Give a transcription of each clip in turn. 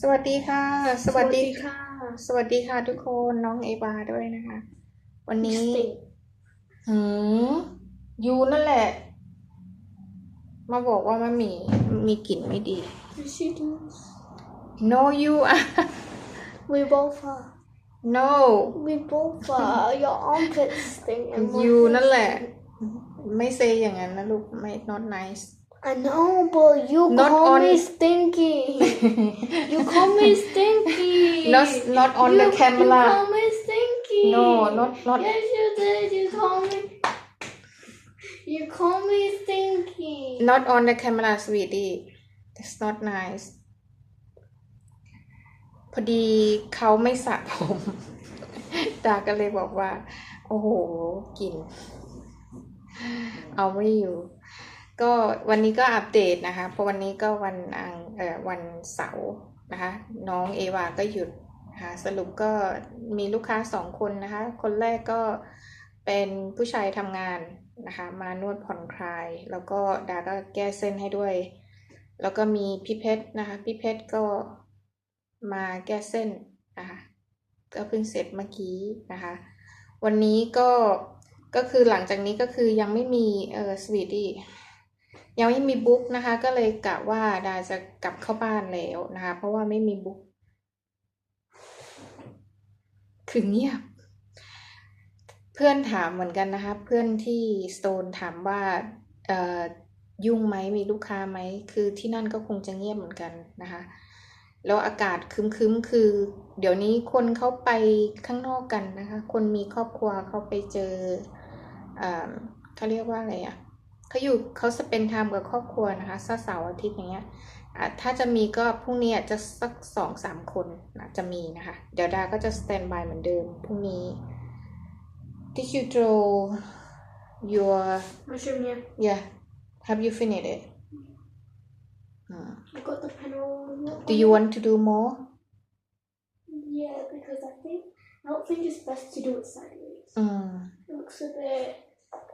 สวัสดีค่ะ สวัสดีค่ะ สวัสดีค่ะทุกคนน้องเอวาด้วยนะคะ วันนี้ Stink หืมยูนั่นแหละ มาบอกว่ามันมีมีกลิ่นไม่ดี Yes, she does. no you are We both are. no We both are. Your armpits stink. and my ยู face นั่นแหละ stink. ไม่เซอย่างนั้นนะลูกไม่ not nice I know, but you Not call on- me stinky. you call me stinky. not not on you, the camera You call me stinky. no not not Yes, you did. You call me. You call me stinky. not on the camera sweetie that's not nice พอดีเขาไม่สระผมดาก็เลยบอกว่า โอ้โหกลิ่นเอาไม่อยู่ ก็วันนี้ก็อัปเดตนะคะ เพราะวันนี้ก็วันอังเอ่อวันเสาร์นะคะ น้องเอวาก็หยุดนะคะสรุปก็มีลูกค้าสองคนนะคะ คนแรกก็เป็นผู้ชายทำงานนะคะ มานวดผ่อนคลาย แล้วก็ดาก็แก้เส้นให้ด้วย แล้วก็มีพี่เพชรนะคะ พี่เพชรก็มาแก้เส้นนะคะก็เพิ่งเสร็จเมื่อกี้นะคะ วันนี้ก็ก็คือหลังจากนี้ก็คือยังไม่มีเออสวีดี้ ยังไม่มีบุ๊กนะคะ ก็เลยกะว่าดาจะกลับเข้าบ้านแล้วนะคะ เพราะว่าไม่มีบุ๊กคือเงียบ เพื่อนถามเหมือนกันนะคะ เพื่อนที่สโตนถามว่าเออยุ่งไหมมีลูกค้าไหม คือที่นั่นก็คงจะเงียบเหมือนกันนะคะ แล้วอากาศครึ้มๆคือ เดี๋ยวนี้คนเขาไปข้างนอกกันนะคะ คนมีครอบครัวเขาไปเจออ่าเขาเรียกว่าอะไรอะ่ะ เขาอยู่เขาสเปนไทม์กับครอบครัวนะคะเสาร์เสาร์อาทิตย์อย่างเงี้ยอะถ้าจะมีก็พรุ่งนี้อาจจะสักสองสามคนนะจะมีนะคะ เดี๋ยวดาก็จะสแตนบายเหมือนเดิมพรุ่งนี้ Did you draw your Mushroom, yeah. yeah have you finished it Hmm. I got the pen all. do you want to do more Yeah, because I think I don't think it's best to do it sideways. อืม It looks a bit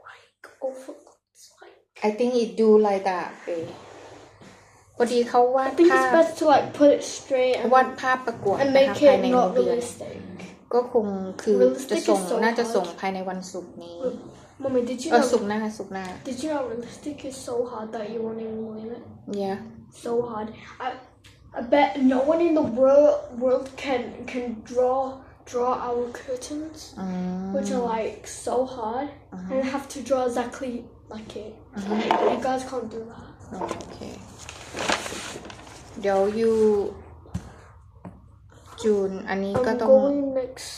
like awful. It's like I think it do like that เป้พอดีเขาวา I ด think ภา it's พ best to like put it straight and, วาดภาพประกวด and นะคะ make ภาย it ใน not เดือน realistic. ก็คงคือ Realistic จะส่ง is so น่าจะ hard. ส่งภายในวันศุกร์นี้ Mommy, did you เออ know? ศุกร์หน้าศุกร์หน้า Did you know realistic is so hard that you won't even believe it? yeah So hard. I I bet no one in the world world can can draw draw our curtains, อืม which are like so hard, and have to draw exactly like it. You guys can't do that. อ๋อโอเคเดี๋ยวยูจูนอันนี้ก็ I'm ต้อง going next.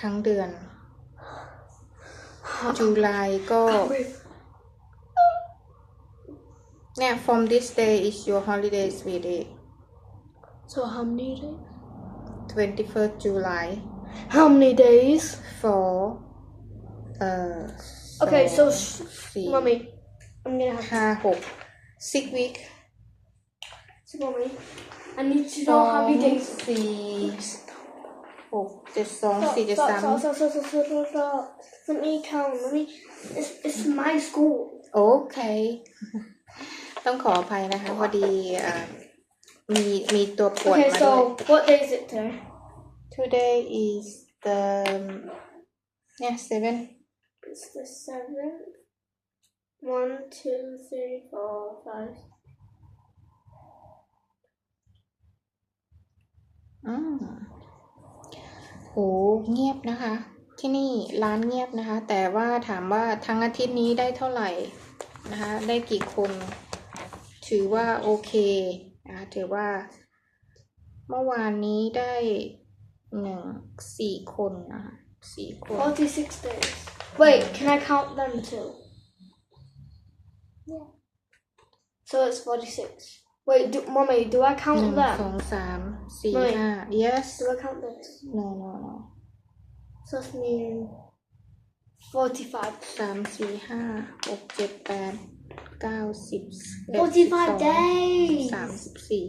ทั้งเดือนจูไลก็ Wait, เนี่ย from this day is your holiday sweetie so how many days? 21st July How many days? for เอ่อ Okay, สอง so sh- สี่ mommy, I'm gonna have ห้าหก six week to mommy. I need to สอ know ง how many days. สี่หกเจ็ดสอง Stop, สี่เจ็ด stop, สาม stop, stop, stop, stop, stop, stop, stop. Let me count. Let me. It's, it's my school. โอเค ต้องขออภัยนะคะ พอดีอ่ามีมีตัวปวด Okay, มาด้วย so what day is it today? today is the yeah seven It's the seventh. One, two, three, four, five. อืมโหเงียบนะคะ ที่นี่ร้านเงียบนะคะ แต่ว่าถามว่าทั้งอาทิตย์นี้ได้เท่าไหร่นะคะ ได้กี่คน ถือว่าโอเคนะคะถือว่า เมื่อวานนี้ได้หนึ่งสี่คนนะคะสี่คน Forty-six days. Wait, can I count them too? Yeah. So it's forty-six. Wait, do, mommy, do I ห count นึ่งสอ them? งสามสี่ไม่ห้า yes Do I count this? no no no So that's mean forty-five. สามสี่ห้าหกเจ็ดแปดเก้าสิบเอ็ด Forty-five สิบสองสาม days. สิบสี่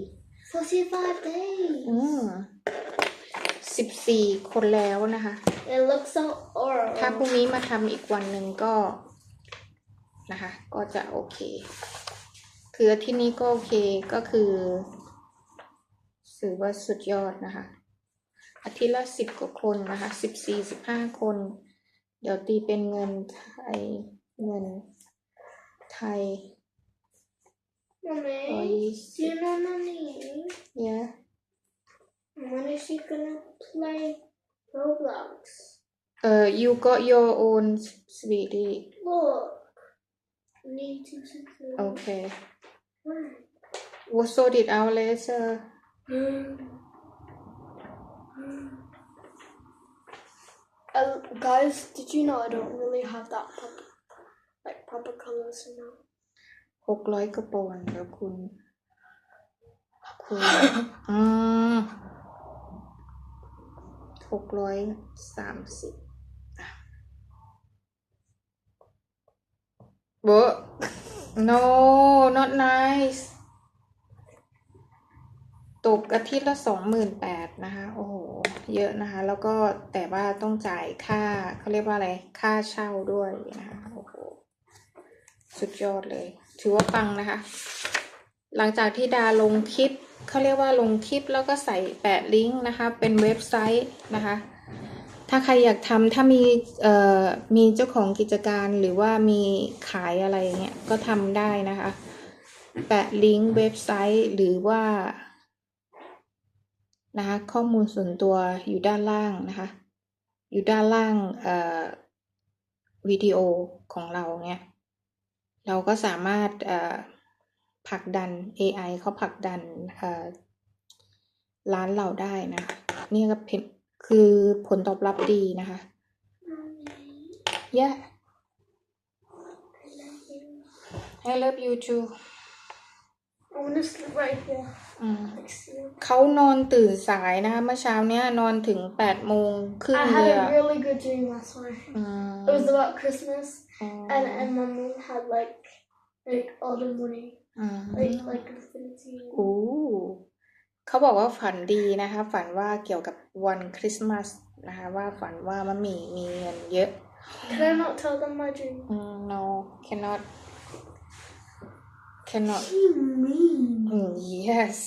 Forty-five days. อืมสิบสี่คนแล้วนะคะ It looks so ถ้าพรุ่ง orange. นี้มาทำอีกวันหนึ่งก็นะคะ ก็จะโอเค คืออาที่นี้ก็โอเคก็คือถือว่าสุดยอดนะคะ อาทิตย์ละสิบกว่าคนนะคะสิบสี่สิบห้าคน เดี๋ยวตีเป็นเงินไทยเงินไทย Mommy, ร้อยยี่ do สิบ you know Mommy? เนี่ย When is she gonna play Roblox? เอ่อ you got your own sweetie Look. Need to secure. okay Where? we'll sort it out later Uh, guys, did you know I don't really have that proper, like proper colors now? หกร้อยกระปอนแล้วคุณ คุณอืม หกร้อยสามสิบโบ no not nice ตกอาทิตย์ละสองหมื่นแปดนะคะ โอ้โห เยอะนะคะ แล้วก็แต่ว่าต้องจ่ายค่าเขาเรียกว่าอะไร ค่าเช่าด้วยนะคะ โอ้โห สุดยอดเลย ถือว่าปังนะคะ หลังจากที่ดาลงคลิปเขาเรียกว่าลงคลิปแล้วก็ใส่แปะลิงก์นะคะ เป็นเว็บไซต์นะคะ ถ้าใครอยากทำถ้ามีเอ่อมีเจ้าของกิจการหรือว่ามีขายอะไรเงี้ยก็ทำได้นะคะ แปะลิงก์เว็บไซต์หรือว่านะคะข้อมูลส่วนตัวอยู่ด้านล่างนะคะ อยู่ด้านล่างเอ่อวิดีโอของเราเนี่ยเราก็สามารถเอ่อ ผลักดัน AI เขาผลักดันเอ่อร้านเราได้นะ นี่ก็เป็นคือผลตอบรับดีนะคะ Mommy, yeah I love I love you. you too I wanna sleep right here อืม next to you. เขานอนตื่นสายนะคะเมื่อเช้าเนี้ยนอนถึงแปดโมงครึ่ง I เลย had อะ a really good dream last night. อืม It was about Christmas, อ๋อ and and my mom had like like all the money, อืม like like infinity. โอ้เขาบอกว่าฝันดีนะคะ ฝันว่าเกี่ยวกับวันคริสต์มาสนะคะ ว่าฝันว่ามันมีมีเงินเยอะ Can I not tell them my dream? อืม no cannot cannot What do you mean? อืม yes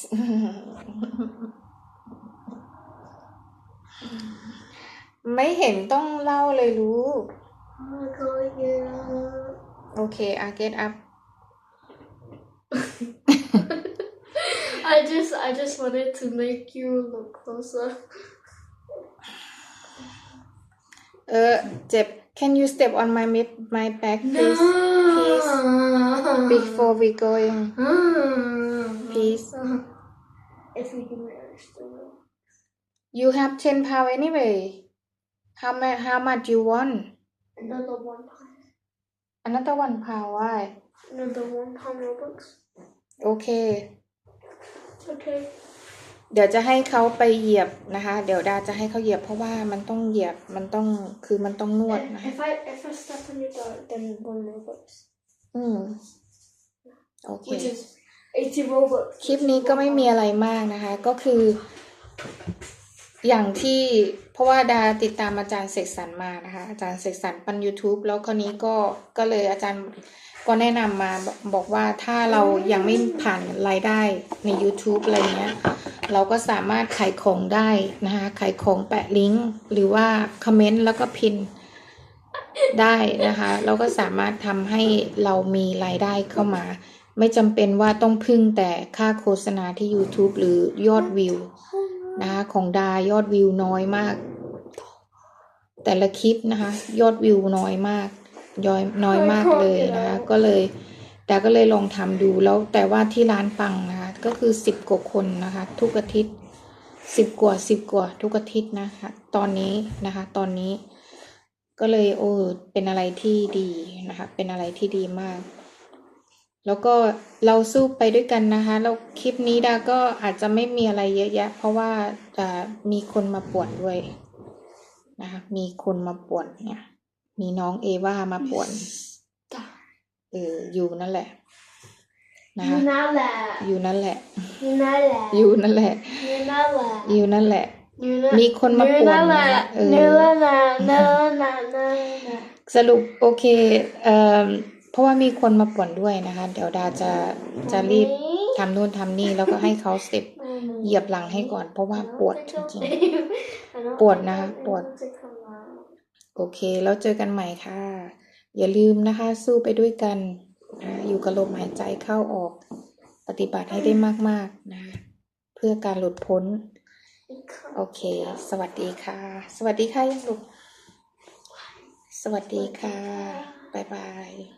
ไม่เห็นต้องเล่าเลยรู้ Oh my god, yeah. โอเค I get up I just I just wanted to make you look closer. Uh, Deb, can you step on my my back, please? No. Please, before we go in, ah. please. If we can manage to. You have ten power anyway. How much? How much you want? Another one. Another one pound why Another one pound Robux. โอเค Okay. เดี๋ยวจะให้เขาไปเหยียบนะคะ เดี๋ยวดาจะให้เขาเหยียบเพราะว่ามันต้องเหยียบมันต้องคือมันต้องนวด If, นะคะ if I if I step on your dog, then one Robux, อืมโอเค which is eighty Robux. คลิปนี้ก็ไม่มีอะไรมากนะคะ ก็คือ อย่างที่เพราะว่าดาติดตามอาจารย์เสกสรรมานะคะอาจารย์เสกสรรปัน YouTube แล้วคราวนี้ก็ก็เลยอาจารย์ก็แนะนำมาบอกบอกว่าถ้าเรายังไม่ผ่านรายได้ใน YouTube อะไรเงี้ย เราก็สามารถขายของได้นะคะขายของแปะลิงก์หรือว่าคอมเมนต์แล้วก็พินได้นะคะ เราก็สามารถทำให้เรามีรายได้เข้ามา ไม่จำเป็นว่าต้องพึ่งแต่ค่าโฆษณาที่ YouTube หรือยอดวิว นะคะของดายอดวิวน้อยมาก แต่ละคลิปนะคะ ยอดวิวน้อยมากย้อยน้อยมากเลยนะคะ ก็เลยดาก็เลยลองทำดูแล้วแต่ว่าที่ร้านปังนะคะ ก็คือสิบกว่าคนนะคะ ทุกอาทิตย์สิบกว่าสิบกว่าทุกอาทิตย์นะคะ ตอนนี้นะคะ ตอนนี้ก็เลยโอ้เป็นอะไรที่ดีนะคะ เป็นอะไรที่ดีมาก แล้วก็เราสู้ไปด้วยกันนะคะแล้วคลิปนี้ดาก็อาจจะไม่มีอะไรเยอะแยะ เพราะว่าอ่ามีคนมาป่วนด้วยนะคะมีคนมาป่วนเนี่ย มีน้องเอว่ามาป่วนเอออยู่นั่นแหละนะคะ You know that. อยู่นั่นแหละ You know that. อยู่นั่นแหละ You know that. อยู่นั่นแหละ You know. มีคนมาป่วน You know นะคะ that. เออ You know that. No, no, no, no. สรุปโอเคเอ่อ เพราะว่ามีคนมาป่วนด้วยนะคะ เดี๋ยวดาจะจะรีบทำนู่นทำนี่แล้วก็ให้เขาเสร็จเหยียบหลังให้ก่อน เพราะว่าปวดจริง I don't ปวดนะคะปวด โอเค แล้วเจอกันใหม่ค่ะ อย่าลืมนะคะ สู้ไปด้วยกันนะอยู่กับลมหายใจเข้าออก ปฏิบัติให้ได้มากๆนะคะเพื่อการหลุดพ้น โอเค สวัสดีค่ะ สวัสดีค่ะยังลูกสวัสดีค่ะ บ๊ายบาย